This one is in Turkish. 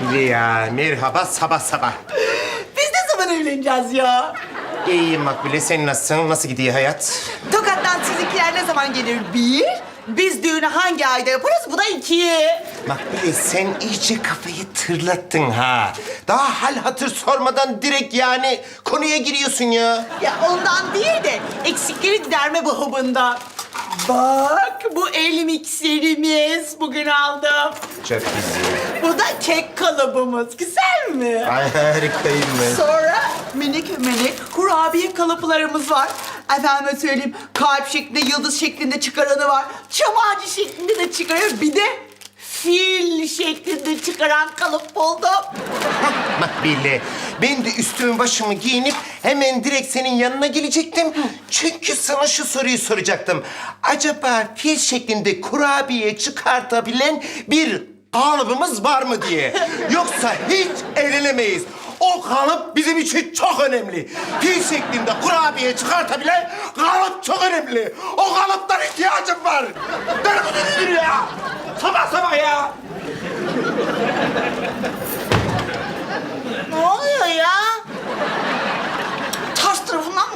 Ya merhaba sabah sabah. Biz ne zaman evleneceğiz ya? İyiyim Makbule sen nasılsın? Nasıl gidiyor hayat? Tokat'tan sizinkiler ne zaman gelir? Bir. Biz düğünü hangi ayda yaparız? Bu da iki. Makbule sen iyice kafayı tırlattın ha. Daha hal hatır sormadan direkt yani konuya giriyorsun ya. Ya ondan değil de eksikleri giderme babında. Bak bu el mikserimiz bugün aldım. Çok güzel. Bu da kek kalıbımız. Güzel mi? Ay harikayım ben. Sonra minik minik kurabiye kalıplarımız var. Efendime söyleyeyim kalp şeklinde, yıldız şeklinde çıkaranı var. Çam ağacı şeklinde de çıkarıyor. Bir de fil şeklinde çıkaran kalıp buldum. Makbule ben de üstümü başımı giyinip hemen direkt senin yanına gelecektim. Çünkü sana şu soruyu soracaktım. Acaba fil şeklinde kurabiye çıkartabilen bir kalıbımız var mı diye. Yoksa hiç evlenemeyiz. O kalıp bizim için çok önemli. Fil şeklinde kurabiye çıkartabilen kalıp çok önemli. O kalıptan ihtiyacım var. Ben bu nedir ya? Sabah sabah ya. Ne oluyor ya? Ters tarafından mı